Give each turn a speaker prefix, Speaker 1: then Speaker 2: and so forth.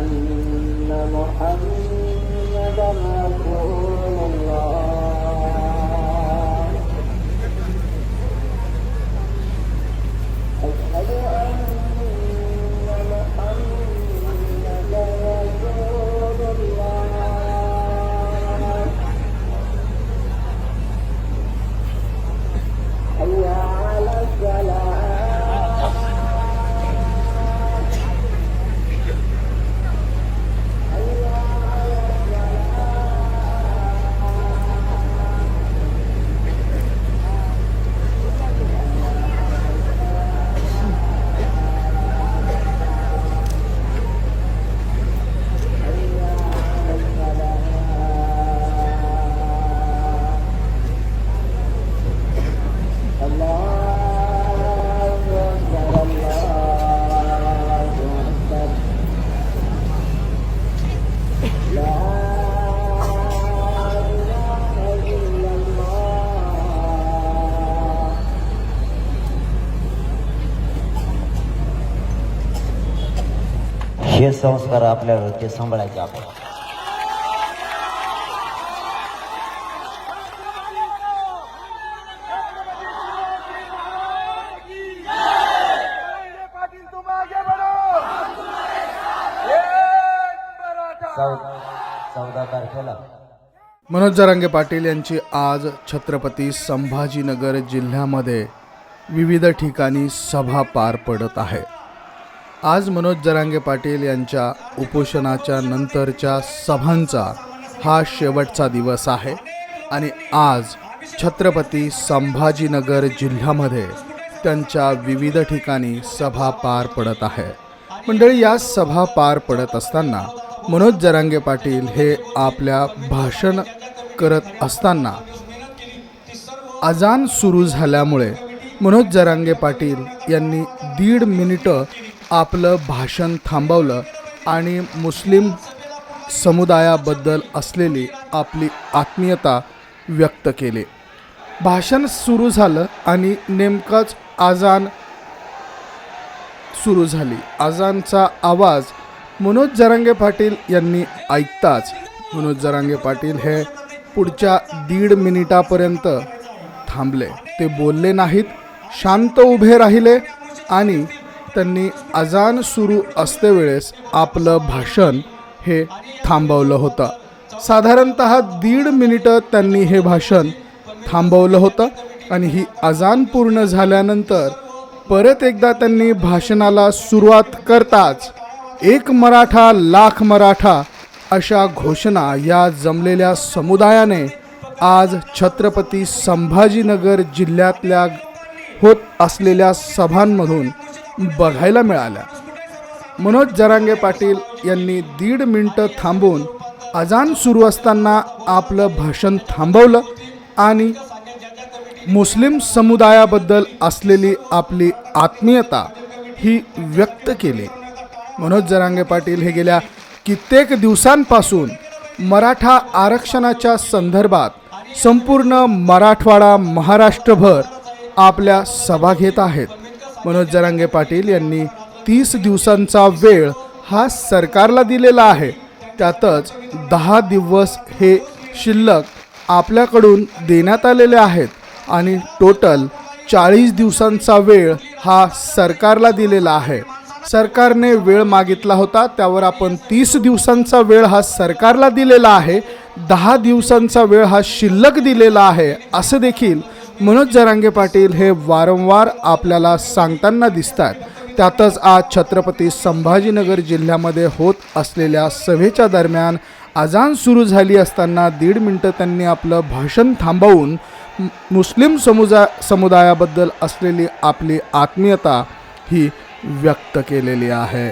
Speaker 1: أن محمدا संस्कार आपल्याला ते सांभाळायचे आपण. चौदा तारखेला.
Speaker 2: मनोज जरांगे पाटील यांची आज छत्रपती संभाजीनगर जिल्ह्यामध्ये विविध ठिकाणी सभा पार पडत आहे. आज मनोज जरांगे पाटील यांच्या उपोषणाच्या नंतरच्या सभांचा हा शेवटचा दिवस आहे. आणि आज छत्रपती संभाजीनगर जिल्ह्यामध्ये त्यांच्या विविध ठिकाणी सभा पार पडत आहे. मंडळी या सभा पार पडत असताना मनोज जरांगे पाटील हे आपल्या भाषण करत असताना अजान सुरू झाल्यामुळे मनोज जरांगे पाटील यांनी दीड मिनिटं आपलं भाषण थांबवलं आणि मुस्लिम समुदायाबद्दल असलेली आपली आत्मीयता व्यक्त केली. भाषण सुरू झालं आणि नेमकंच आजान सुरू झाली. आजानचा आवाज मनोज जरांगे पाटील यांनी ऐकताच मनोज जरांगे पाटील हे पुढच्या दीड मिनिटापर्यंत थांबले. ते बोलले नाहीत शांत उभे राहिले आणि त्यांनी अजान सुरू असते वेळेस आपलं भाषण हे थांबवलं होतं. साधारणत दीड मिनिटं त्यांनी हे भाषण थांबवलं होतं आणि ही अजान पूर्ण झाल्यानंतर परत एकदा त्यांनी भाषणाला सुरुवात करताच एक मराठा लाख मराठा अशा घोषणा या जमलेल्या समुदायाने आज छत्रपती संभाजीनगर जिल्ह्यातल्या होत असलेल्या सभांमधून बघायला मिळाल्या. मनोज जरांगे पाटील यांनी दीड मिनटं थांबून अजान सुरू असताना आपलं भाषण थांबवलं आणि मुस्लिम समुदायाबद्दल असलेली आपली आत्मीयता ही व्यक्त केली. मनोज जरांगे पाटील हे गेल्या कित्येक दिवसांपासून मराठा आरक्षणाच्या संदर्भात संपूर्ण मराठवाडा महाराष्ट्रभर आपल्या सभा घेत आहेत. मनोज जरांगे पाटील यांनी तीस दिवसांचा वेळ हा सरकारला दिलेला आहे. त्यातच दहा दिवस हे शिल्लक आपल्याकडून देण्यात आलेले आहेत आणि टोटल चाळीस दिवसांचा वेळ हा सरकारला दिलेला आहे. सरकारने वेळ मागितला होता त्यावर आपण तीस दिवसांचा वेळ हा सरकारला दिलेला आहे. दहा दिवसांचा वेळ हा शिल्लक दिलेला आहे असं देखील मनोज जरांगे पाटील हे वारंवार आपल्याला सांगताना दिसतात त्यातच आज छत्रपती संभाजीनगर जिल्ह्यामध्ये होत असलेल्या सभेच्या दरम्यान अजान सुरू झाली असताना दीड मिनटं त्यांनी आपलं भाषण थांबवून मुस्लिम समुदा समुदायाबद्दल असलेली आपली आत्मीयता ही व्यक्त केलेली आहे.